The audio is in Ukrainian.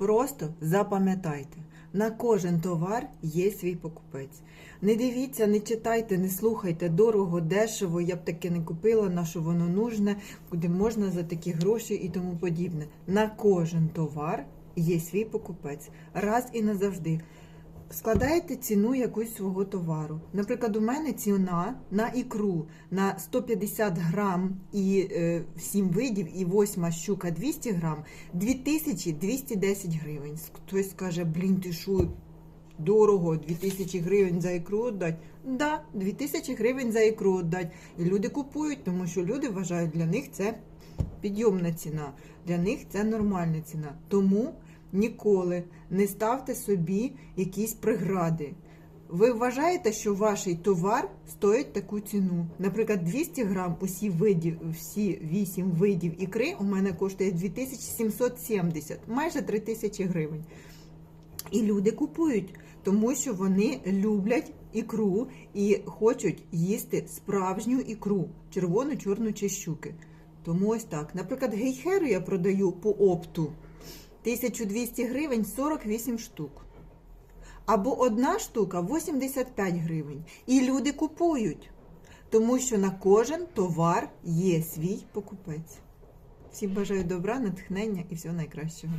Просто запам'ятайте, на кожен товар є свій покупець. Не дивіться, не читайте, не слухайте дорого, дешево, я б таке не купила, на що воно нужне, куди можна за такі гроші і тому подібне. На кожен товар є свій покупець. Раз і назавжди. Складаєте ціну якусь свого товару. Наприклад, у мене ціна на ікру на 150 грам і е, 7 видів, і 8 щука 200 грам 2210 гривень. Хтось скаже, блін, ти що, дорого, 2000 гривень за ікру віддать? Да, 2000 гривень за ікру віддать. І люди купують, тому що люди вважають, для них це підйомна ціна, для них це нормальна ціна. Тому ніколи не ставте собі якісь прегради. Ви вважаєте, що ваш товар стоїть таку ціну. Наприклад, 200 грам усі видів, всі 8 видів ікри у мене коштує 2770, майже 3000 гривень. І люди купують, тому що вони люблять ікру і хочуть їсти справжню ікру, червону, чорну чи щуки. Тому ось так. Наприклад, гейхеру я продаю по опту 1200 гривень 48 штук. Або одна штука 85 гривень. І люди купують, тому що на кожен товар є свій покупець. Всім бажаю добра, натхнення і всього найкращого.